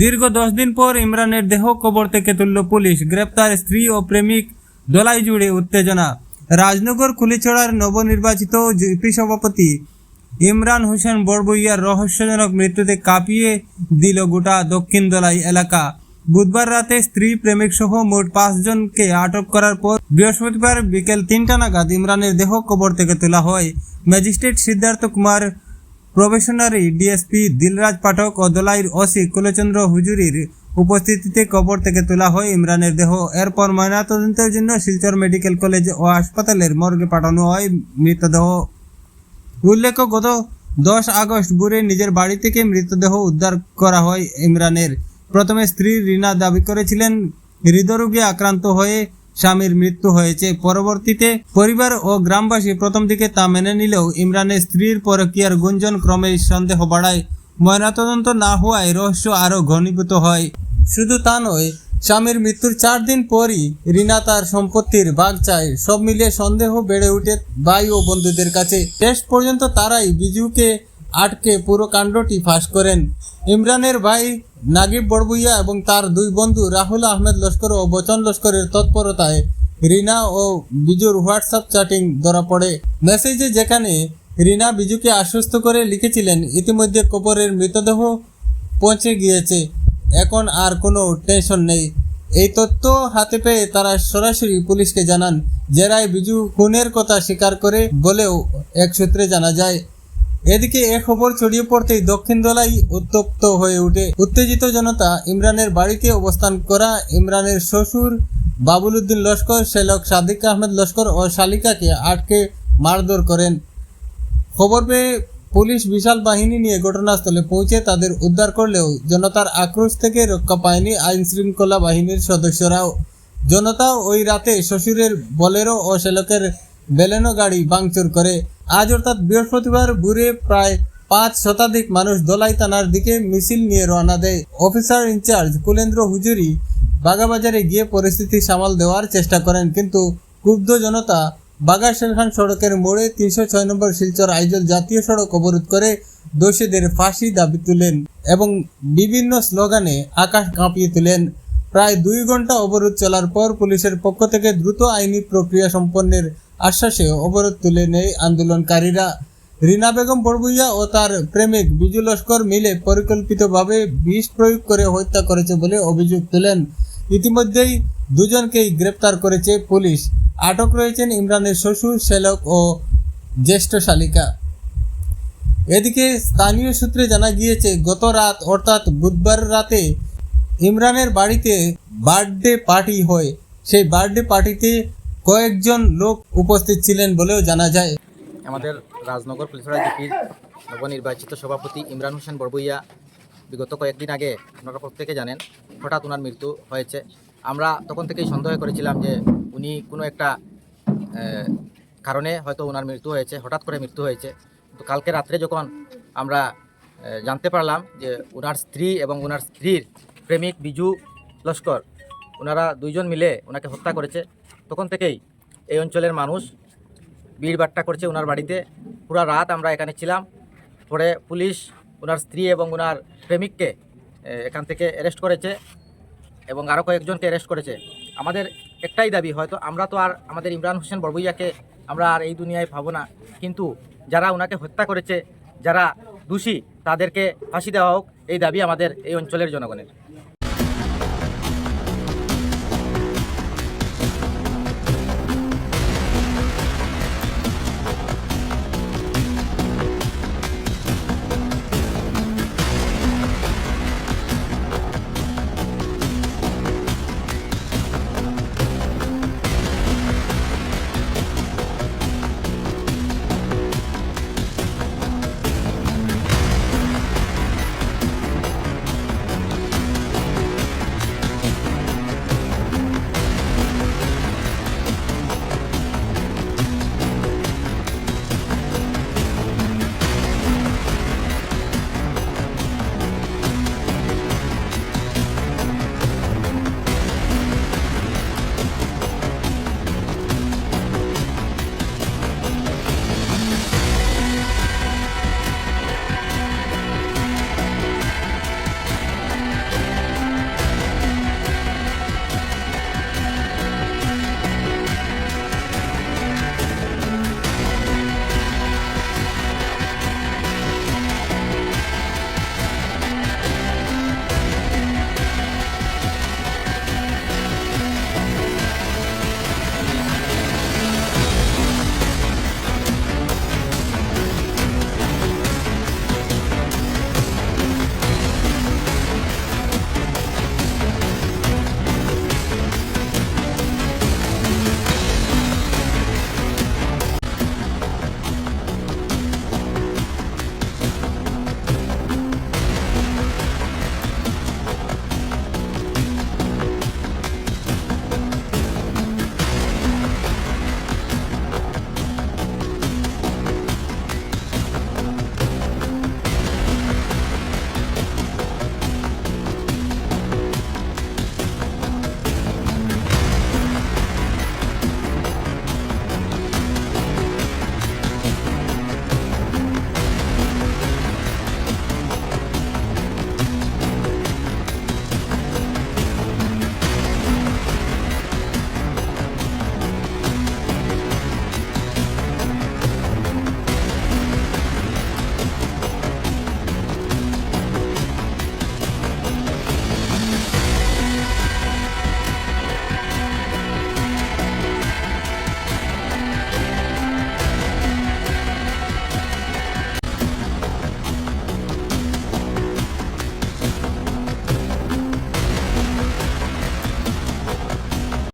দীর্ঘ দশ দিন পর ইমরানের দেহ কবর থেকে তুলল পুলিশ। গ্রেপ্তার স্ত্রী ও প্রেমিক দলাই জুড়ে উত্তেজনা। রাজনগর কুলিছড়ার নবনির্বাচিত জিপি সভাপতি ইমরান হোসেন বড়বইয়ার রহস্যজনক মৃত্যুতে কাঁপিয়ে দিল গোটা দক্ষিণ দলাই এলাকা। বুধবার রাতে স্ত্রী, প্রেমিক সহ মোট পাঁচজনকে আটক করার পর বৃহস্পতিবার বিকেল তিনটা নাগাদ ইমরানের দেহ কবর থেকে তোলা হয়। Magistrate Siddharth Kumar probationary DSP Dilraj Pathak ও দলাইর ওসি কুলচন্দ্র হুজুরির উপস্থিতিতে কবর থেকে তোলা হয় ইমরানের দেহ। এরপর ময়নাতদন্তের জন্য শিলচর মেডিকেল কলেজ ও হাসপাতালের মর্গে পাঠানো হয় মৃতদেহ। উল্লেখ্য, গত দশ আগস্ট ভোরে নিজের বাড়ি থেকে মৃতদেহ উদ্ধার করা হয় ইমরানের। প্রথমে স্ত্রী রিনা দাবি করেছিলেন, হৃদরোগে আক্রান্ত হয়ে স্বামীর মৃত্যু হয়েছে। পরবর্তীতে পরিবার ও গ্রামবাসী প্রথম দিকে তা মেনে নিলেও ইমরানের স্ত্রীর পরকীয়ার গুঞ্জন ক্রমে সন্দেহ বাড়ায়। ময়নাতদন্ত না হওয়ায় রহস্য আরও ঘনীভূত হয়। শুধু তা নয়, স্বামীর মৃত্যুর চার দিন পরই রিনা তার সম্পত্তির ভাগ চায়। সব মিলিয়ে সন্দেহ বেড়ে ওঠে ভাই ও বন্ধুদের কাছে। শেষ পর্যন্ত তারাই বিজুকে আটকে পুরো কাণ্ডটি ফাঁস করেন। ইমরানের ভাই নাগিব বড়বুইয়া এবং তার দুই বন্ধু রাহুল আহমেদ লস্কর ও বচন লস্করের তৎপরতায় রিনা ও বিজুর হোয়াটসঅ্যাপ চ্যাটিং ধরা পড়ে। মেসেজে যেখানে রিনা বিজুকে আশ্বস্ত করে লিখেছিলেন, ইতিমধ্যে কবরের মৃতদেহ পৌঁছে গিয়েছে। এখন আর কোনো টেনশন নেই। এই তথ্য হাতে পেয়ে তারা সরাসরি পুলিশকে জানান, জেরায় বিজু খুনের কথা স্বীকার করে বলেও এক সূত্রে জানা যায়। এদিকে এ খবর ছড়িয়ে পড়তেই দক্ষিণ দলাই উত্তপ্ত হয়ে ওঠে উত্তেজিত জনতা ইমরানের বাড়িতে অবস্থান করা ইমরানের শ্বশুর বাবুল উদ্দিন লস্কর, সেলক সাদিক আহমেদ লস্কর ও শালিকাকে আটকে মারধর করেন। খবর পেয়ে পুলিশ বিশাল বাহিনী নিয়ে ঘটনাস্থলে পৌঁছে তাদের উদ্ধার করলেও জনতার আক্রোশ থেকে রক্ষা পায়নি আইন শৃঙ্খলা বাহিনীর সদস্যরাও। জনতা ওই রাতে শ্বশুরের বলেরো ও সেলকের বেলেনো গাড়ি ভাঙচুর করে। আজ অর্থাৎ বৃহস্পতিবার ভোরে প্রায় পাঁচ শতাধিক মানুষ দলাই থানার দিকে মিছিল নিয়ে রওনা দেয়। অফিসার ইনচার্জ কুলেন্দ্র হুজুরি বাগাবাজারে গিয়ে পরিস্থিতি সামাল দেওয়ার চেষ্টা করেন, কিন্তু ক্ষুব্ধ জনতা বাগা শেরখান সড়কের মোড়ে তিনশো ছয় নম্বর শিলচর আইজল জাতীয় সড়ক অবরোধ করে দোষীদের ফাঁসি দাবি তুলেন এবং বিভিন্ন স্লোগানে আকাশ কাঁপিয়ে তুলেন। প্রায় দুই ঘণ্টা অবরোধ চলার পর পুলিশের পক্ষ থেকে দ্রুত আইনি প্রক্রিয়া সম্পন্নের আশ্বাসে অবরোধ তুলে নেয় আন্দোলনকারীরা। রিনা বেগম বড়বুইয়া ও তার প্রেমিক বিজু লস্কর মিলে পরিকল্পিতভাবে বিষ প্রয়োগ করে হত্যা করেছে বলে অভিযোগ তুলেন। ইতিমধ্যেই দুজনকেই গ্রেপ্তার করেছে পুলিশ। আটক রয়েছেন ইমরানের শ্বশুর, সেলক ও জ্যেষ্ঠ শালিকা। এদিকে স্থানীয় সূত্রে জানা গিয়েছে, গত রাত, অর্থাৎ বুধবার রাতে, ইমরানের বাড়িতে বার্থডে পার্টি হয়। সেই বার্থডে পার্টিতে কয়েকজন লোক উপস্থিত ছিলেন বলেও জানা যায়। আমাদের রাজনগর পুলিশরা জিপির নবনির্বাচিত সভাপতি ইমরান হোসেন বড়বইয়া বিগত কয়েকদিন আগে আপনারা প্রত্যেকে জানেন, হঠাৎ ওনার মৃত্যু হয়েছে। আমরা তখন থেকেই সন্দেহ করেছিলাম যে উনি কোনো একটা কারণে হয়তো ওনার মৃত্যু হয়েছে, হঠাৎ করে মৃত্যু হয়েছে। তো কালকে রাত্রে যখন আমরা জানতে পারলাম যে ওনার স্ত্রী এবং ওনার স্ত্রীর প্রেমিক বিজু লস্কর ওনারা দুইজন মিলে ওনাকে হত্যা করেছে তখন থেকেই এই অঞ্চলের মানুষ ভিড় বাট্টা করছে ওনার বাড়িতে। পুরা রাত আমরা এখানে ছিলাম। পরে পুলিশ ওনার স্ত্রী এবং ওনার প্রেমিককে এখান থেকে অ্যারেস্ট করেছে এবং আরও কয়েকজনকে অ্যারেস্ট করেছে। আমাদের একটাই দাবি, হয়তো আমরা তো আর আমাদের ইমরান হোসেন বড়বইয়াকে আমরা আর এই দুনিয়ায় পাবো না। কিন্তু যারা ওনাকে হত্যা করেছে, যারা দোষী, তাদেরকে ফাঁসি দেওয়া হোক, এই দাবি আমাদের এই অঞ্চলের জনগণের।